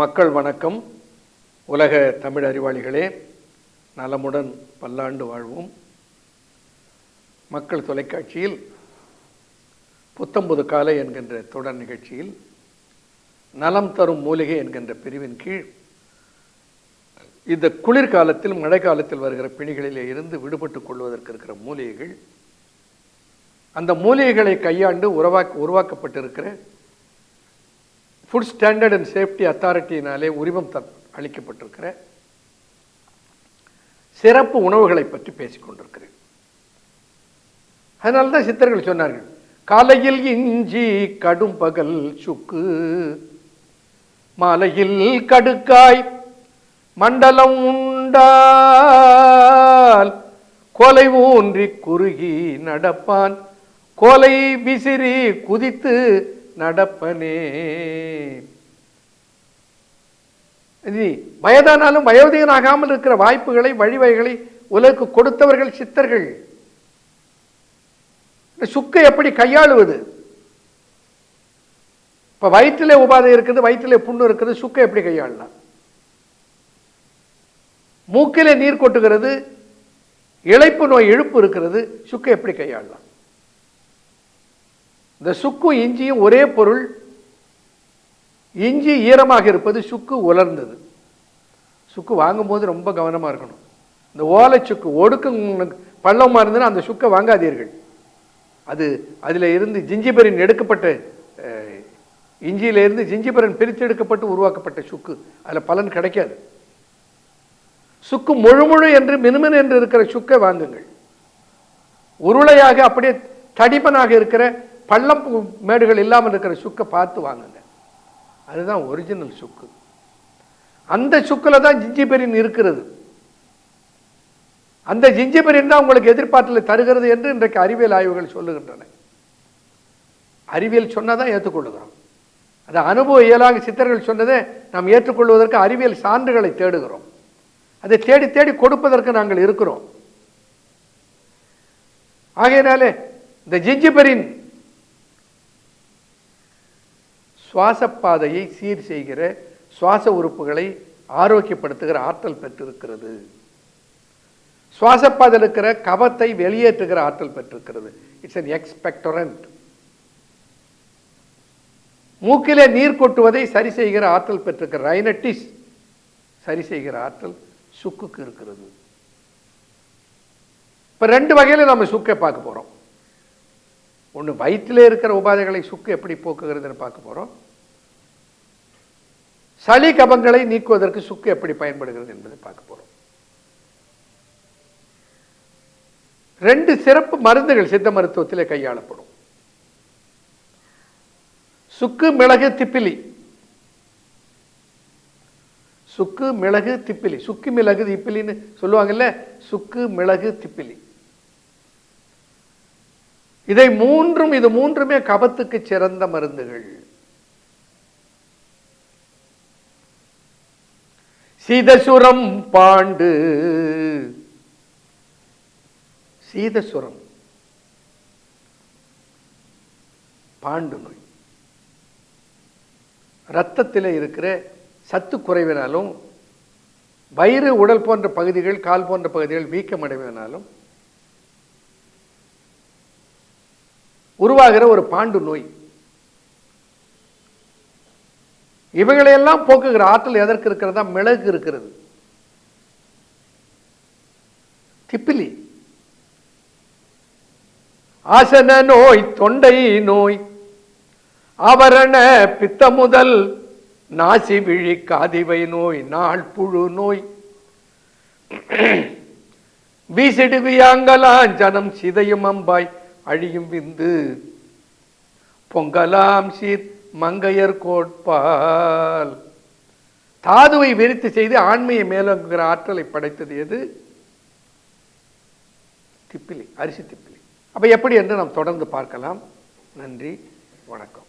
மக்கள் வணக்கம். உலக தமிழ் அறிவாளிகளே நலமுடன் பல்லாண்டு வாழ்வோம். மக்கள் தொலைக்காட்சியில் புத்தம்புது காலை என்கின்ற தொடர் நிகழ்ச்சியில் நலம் தரும் மூலிகை என்கின்ற பிரிவின் கீழ் இந்த குளிர்காலத்தில் மழை காலத்தில் வருகிற பிணிகளிலே இருந்து விடுபட்டுக் கொள்வதற்கு இருக்கிற மூலிகைகள் அந்த மூலிகைகளை கையாண்டு உருவாக்க உருவாக்கப்பட்டிருக்கிற ஃபுட் ஸ்டாண்டர்ட் அண்ட் சேஃப்டி அத்தாரிட்டியினாலே உரிமம் த அளிக்கப்பட்டிருக்கிற சிறப்பு உணவுகளை பற்றி பேசிக்கொண்டிருக்கிறேன் அதனால தான் சித்தர்கள் சொன்னார்கள் காலையில் இஞ்சி கடும் பகல் சுக்கு மாலையில் கடுக்காய் மண்டலம் உண்டால் கொலை ஊன்றி குறுகி நடப்பான் கோலை விசிறி குதித்து நடப்பனே. இது வயதானாலும் வயோதிகனாகாமல் இருக்கிற வாய்ப்புகளை வழிவகைகளை உலகுக்கு கொடுத்தவர்கள் சித்தர்கள். சுக்கை எப்படி கையாளுவது? இப்ப வயிற்றிலே உபாதை இருக்குது வயிற்றிலே புண்ணு இருக்குது சுக்கை எப்படி கையாளலாம் மூக்கிலே நீர் கொட்டுகிறது இழைப்பு நோய் இழுப்பு இருக்கிறது சுக்கை எப்படி கையாளலாம் இந்த சுக்கு இஞ்சியும் ஒரே பொருள். இஞ்சி ஈரமாக இருப்பது சுக்கு உலர்ந்தது. சுக்கு வாங்கும்போது ரொம்ப கவனமாக இருக்கணும். இந்த ஓலை சுக்கு ஒடுக்கு பள்ளமாக இருந்ததுன்னா அந்த சுக்கை வாங்காதீர்கள். அது அதில் இருந்து ஜிஞ்சிபரின் எடுக்கப்பட்ட அஹ், இஞ்சியில இருந்து ஜிஞ்சிபரன் பிரித்து எடுக்கப்பட்டு உருவாக்கப்பட்ட சுக்கு. அதில் பலன் கிடைக்காது. சுக்கு முழு முழு என்று மினுமினு என்று இருக்கிற சுக்கை வாங்குங்கள். உருளையாக அப்படியே தடிமனாக இருக்கிற பள்ளம் மேடுகள் இல்லாமல் இருக்கிற சுக்கை பார்த்து வாங்குங்க. அதுதான் ஒரிஜினல் சுக்கு. அந்த சுக்கில் தான் ஜிஞ்சிபெரின் இருக்கிறது. அந்த ஜிஞ்சிபெரின் தான் உங்களுக்கு எதிர்பார்த்தலை தருகிறது என்று இன்றைக்கு அறிவியல் ஆய்வுகள் சொல்லுகின்றன. அறிவியல் சொன்னதான் ஏற்றுக்கொள்ளுகிறோம். அது அனுபவ இயலாக சித்தர்கள் சொன்னதை நாம் ஏற்றுக்கொள்வதற்கு அறிவியல் சான்றுகளை தேடுகிறோம். அதை தேடி தேடி கொடுப்பதற்கு நாங்கள் இருக்கிறோம். ஆகையினாலே இந்த ஜிஞ்சிபெரின் சுவாசப்பாதையை சீர் செய்கிற சுவாச உறுப்புகளை ஆரோக்கியப்படுத்துகிற ஆற்றல் பெற்றிருக்கிறது. சுவாசப்பாதையில் இருக்கிற கபத்தை வெளியேற்றுகிற ஆற்றல் பெற்றிருக்கிறது. இட்ஸ் அன் எக்ஸ்பெக்டரண்ட் மூக்கிலே நீர் கொட்டுவதை சரி செய்கிற ஆற்றல் பெற்றிருக்கிற ரைனட்டிஸ் சரி செய்கிற ஆற்றல் சுக்குக்கு இருக்கிறது. இப்போ ரெண்டு வகையில நம்ம சுக்கை பார்க்க போகிறோம் ஒன்று வயிற்றிலே இருக்கிற உபாதைகளை சுக்கு எப்படி போக்குகிறதுன்னு பார்க்க போறோம். சளி கபங்களை நீக்குவதற்கு சுக்கு எப்படி பயன்படுகிறது என்பதை பார்க்க போறோம். ரெண்டு சிறப்பு மருந்துகள் சித்த மருத்துவத்திலே கையாளப்படும். சுக்கு மிளகு திப்பிலி. சுக்கு மிளகு திப்பிலி. சுக்கு மிளகு திப்பிலின்னு சொல்லுவாங்கல்ல சுக்கு மிளகு திப்பிலி. இதை மூன்றும் இது மூன்றுமே கபத்துக்கு சிறந்த மருந்துகள். சீதசுரம் பாண்டு. சீதசுரம். பாண்டு நோய். ரத்தத்தில் இருக்கிற சத்து குறைவினாலும் வயிறு உடல் போன்ற பகுதிகள் கால் போன்ற பகுதிகள் வீக்கமடைவதனாலும் உருவாகிற ஒரு பாண்டு நோய். இவைகளையெல்லாம் போக்குகிற ஆற்றல் எதற்கு இருக்கிறதா? மிளகு இருக்கிறது. திப்பிலி. ஆசன நோய் தொண்டை நோய். ஆவரண பித்த முதல் நாசி விழி காதிவை நோய் நாள் புழு நோய். வீசிடு ஜனம் சிதையும் அம்பாய். அழியும் விந்து. பொங்கலாம் சீத் மங்கையர் கோட்பால். தாதுவை விரித்து செய்து ஆண்மையை மேலோங்குகிற ஆற்றலை படைத்தது எது? திப்பிலி அரிசி திப்பிலி. அப்ப எப்படி என்று நாம் தொடர்ந்து பார்க்கலாம். நன்றி வணக்கம்.